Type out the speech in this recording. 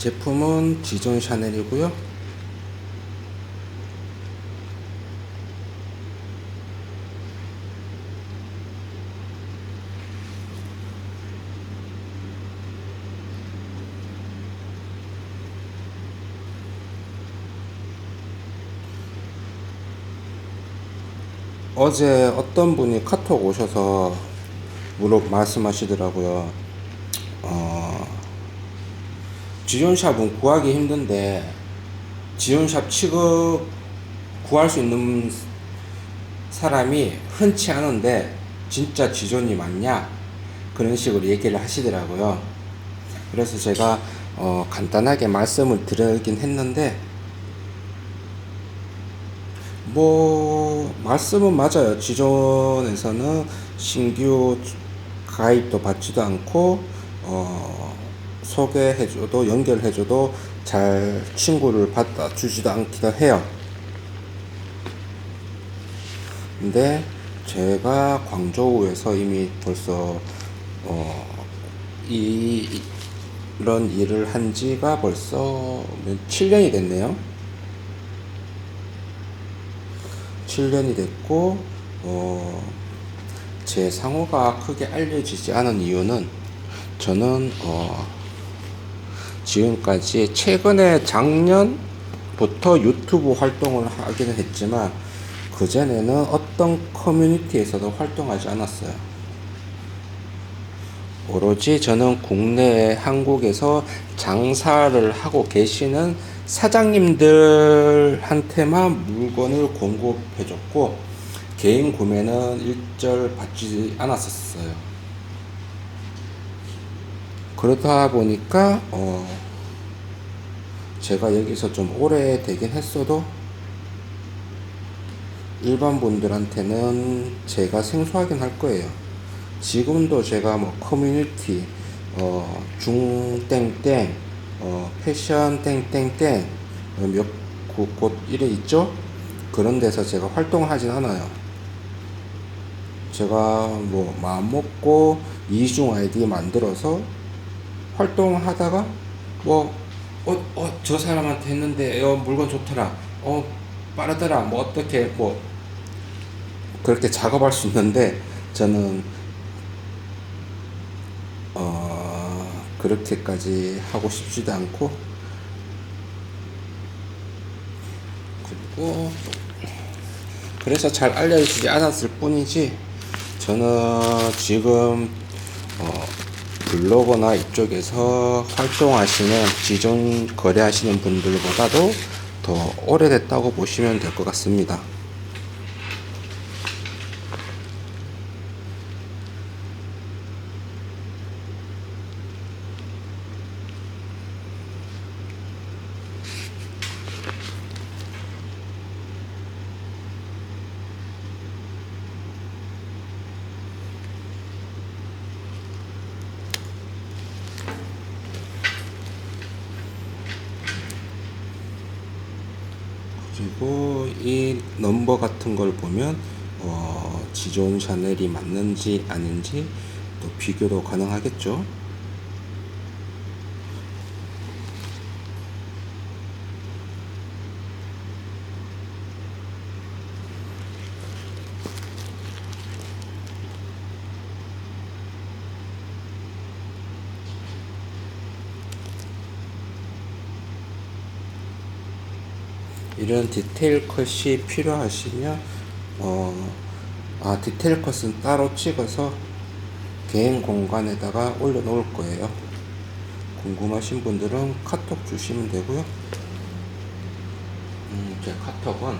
제품은 지존 샤넬이고요. 어제 어떤 분이 카톡 오셔서 물어 말씀하시더라고요. 어, 지존샵은 구하기 힘든데 지존샵 취급 구할 수 있는 사람이 흔치 않은데 진짜 지존이 맞냐 그런 식으로 얘기를 하시더라고요. 그래서 제가 어, 간단하게 말씀을 드리긴 했는데 뭐 말씀은 맞아요. 지존에서는 신규 가입도 받지도 않고 어, 소개해줘도 연결해줘도 잘 친구를 받아 주지도 않기도 해요. 근데 제가 광저우에서 이미 벌써 어, 이 이런 일을 한 지가 벌써 몇 7년이 됐네요. 7년이 됐고 어, 제 상호가 크게 알려지지 않은 이유는 저는 어, 지금까지 최근에 작년부터 유튜브 활동을 하기는 했지만 그 전에는 어떤 커뮤니티에서도 활동하지 않았어요. 오로지 저는 국내에 한국에서 장사를 하고 계시는 사장님들한테만 물건을 공급해줬고 개인 구매는 일절 받지 않았었어요. 그러다 보니까 어 제가 여기서 좀 오래 되긴 했어도 일반 분들한테는 제가 생소하긴 할 거예요. 지금도 제가 뭐 커뮤니티 어 중땡땡 어 패션 땡땡땡 어, 몇곳 이래 있죠? 그런 데서 제가 활동하진 않아요. 제가 뭐 마음 먹고 이중 아이디 만들어서 활동하다가 뭐 어, 어, 저 사람한테 했는데 어, 물건 좋더라. 어, 빠르더라. 뭐 어떻게 뭐 그렇게 작업할 수 있는데 저는 어, 그렇게까지 하고 싶지도 않고 그리고 그래서 잘 알려지지 않았을 뿐이지 저는 지금 어, 블로거나 이쪽에서 활동하시는 기존 거래하시는 분들보다도 더 오래됐다고 보시면 될 것 같습니다. 그리고 이 넘버 같은 걸 보면 어, 지존 샤넬이 맞는지 아닌지 또 비교도 가능하겠죠. 이런 디테일 컷이 필요하시면 어, 아 디테일 컷은 따로 찍어서 개인 공간에다가 올려 놓을 거예요. 궁금하신 분들은 카톡 주시면 되고요. 음, 제 카톡은